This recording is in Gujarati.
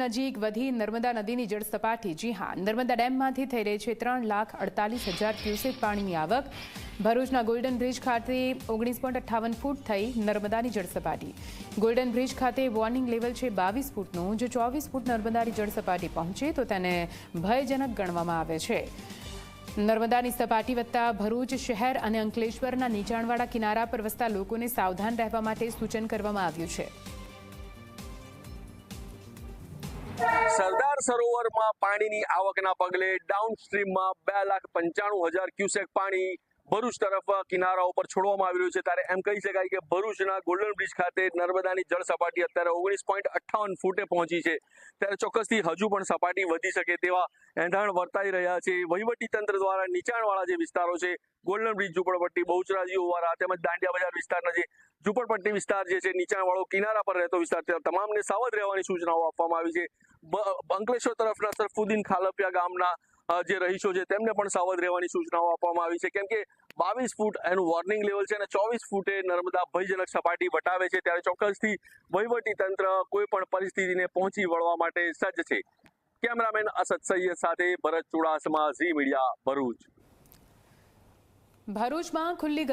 નજીક વધી નર્મદા નદીની જળ સપાટી. જી હા, નર્મદા ડેમમાંથી થઈ રહી છે ત્રણ લાખ અડતાલીસ હજાર ક્યુસેક પાણીની આવક. ભરૂચના ગોલ્ડન બ્રિજ ખાતે ઓગણીસ પોઈન્ટ અઠ્ઠાવન ફૂટ થઈ નર્મદાની જળસપાટી ગોલ્ડન બ્રિજ ખાતે વોર્નિંગ લેવલ છે બાવીસ ફૂટનું. જો ચોવીસ ફૂટ નર્મદાની જળસપાટી પહોંચે, તો તેને ભયજનક ગણવામાં આવે છે. નર્મદાની સપાટી વધતા ભરૂચ શહેર અને અંકલેશ્વરના નીચાણવાળા કિનારા પર વસતા લોકોને સાવધાન રહેવા માટે સૂચન કરવામાં આવ્યું છે. સરદાર સરોવરમાં પાણીની આવકના પગલે ડાઉનસ્ટ્રીમમાં બે લાખ પંચાણું હજાર ક્યુસેક પાણી ભરૂચ તરફ કિનારા ઉપર છોડવામાં આવી છે. ત્યારે એમ કહી શકાય કે ભરૂચના ગોલ્ડન બ્રિજ ખાતે નર્મદાની જળ સપાટી અત્યારે ઓગણીસ પોઈન્ટ અઠ્ઠાવન ફૂટે પહોંચી છે. ત્યારે ચોક્કસથી હજુ પણ સપાટી વધી શકે તેવા એંધાણ વર્તાઈ રહ્યા છે. વહીવટી તંત્ર દ્વારા નીચાણવાળા જે વિસ્તારો છે, ગોલ્ડન બ્રિજ, ઝુંપડપટ્ટી, બહુચરાજી, ઓવારા તેમજ દાંડિયા બજાર વિસ્તારના જે ઝુંપડપટ્ટી વિસ્તાર જે છે, નીચાણવાળો કિનારા પર રહેતો વિસ્તાર તમામને સાવધ રહેવાની સૂચનાઓ આપવામાં આવી છે. અંકલેશ્વર તરફના સરફુદ્દીન ખાલપિયા ગામના જે રહીશો છે, તેમને પણ સાવધ રહેવાની સૂચનાઓ આપવામાં આવી છે. કેમ કે બાવીસ ફૂટ એનું વોર્નિંગ લેવલ છે અને ચોવીસ ફૂટે નર્મદા ભયજનક સપાટી વટાવે છે. ત્યારે ચોક્કસથી વહીવટી તંત્ર કોઈ પણ પરિસ્થિતિને પહોંચી વળવા માટે સજ્જ છે. કેમેરામેન અસદ સૈયદ સાથે ભરત ચુડાસમા, ઝી મીડિયા ભરૂચ. ભરૂચમાં ખુલ્લી